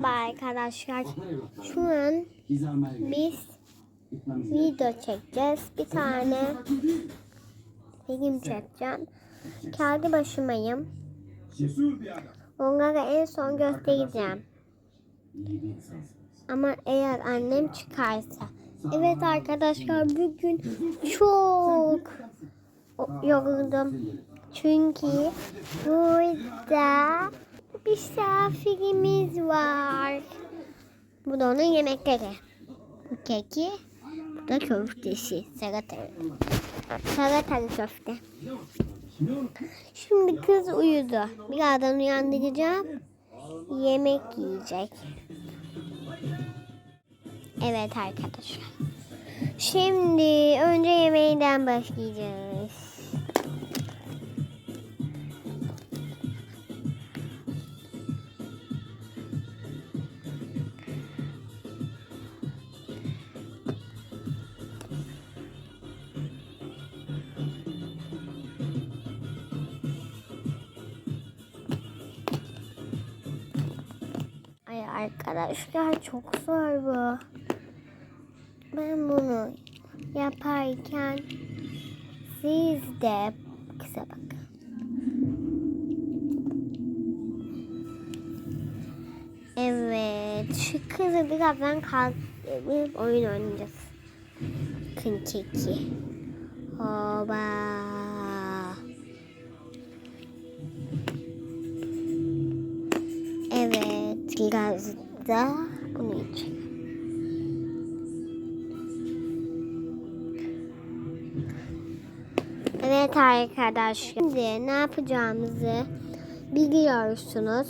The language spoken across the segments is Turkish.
Merhaba arkadaşlar. Şu an biz video çekeceğiz. Bir tane film çekeceğim. Kendi başımayım. Onlara en son göstereceğim. Ama eğer annem çıkarsa. Evet arkadaşlar bugün çok yoruldum. Çünkü burada misafirimiz var. Bu da onun yemekleri. Bu keki, bu da köftesi. Salatalı. Salatalı köfte. Şimdi kız uyudu. Birazdan uyandıracağım. Yemek yiyecek. Evet arkadaşlar. Şimdi önce yemeğinden başlayacağız. Ay arkadaşlar çok zor bu. Ben bunu yaparken siz de kısa bakın. Evet, şu kızı birazdan kaldırıp oyun oynayacağız. Bakın keki. Biraz da bunu içelim. Evet arkadaşlar. Şimdi ne yapacağımızı biliyorsunuz.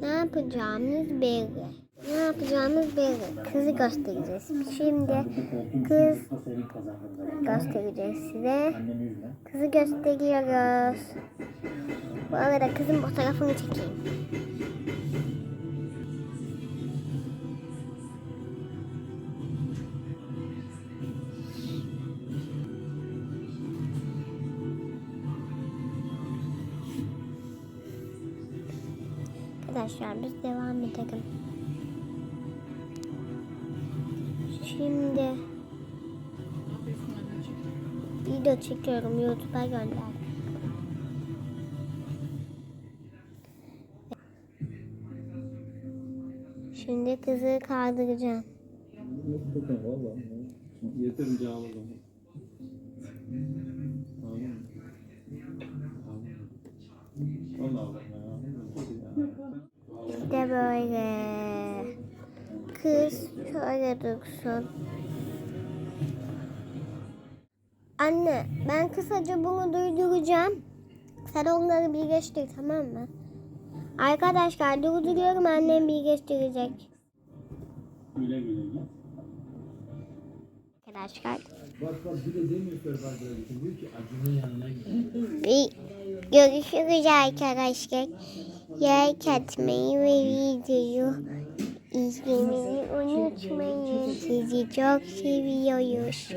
Ne yapacağımız belli. Ne yapacağımız belli. Kızı göstereceğiz. Şimdi kız göstereceğiz size. Kızı gösteriyoruz. Bu arada kızın fotoğrafını çekeyim. Arkadaşlar biz devam edelim. Şimdi video çekiyorum YouTube'a gönder. Şimdi kızı kaldıracağım. Yeterince ağladım. İşte böyle. Kız şöyle dursun. Anne ben kısaca bunu durduracağım. Sen onları birleştir tamam mı? Arkadaşlar durduruyorum annem birleştirecek. Güle güle git. Arkadaşlar bir bir görüşürüz arkadaşlar. Like atmayı ve videoyu izlemeyi unutmayın. Sizi çok seviyoruz.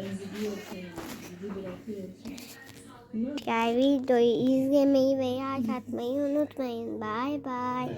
Diğer videoyu izlemeyi ve like unutmayın. Bye bye.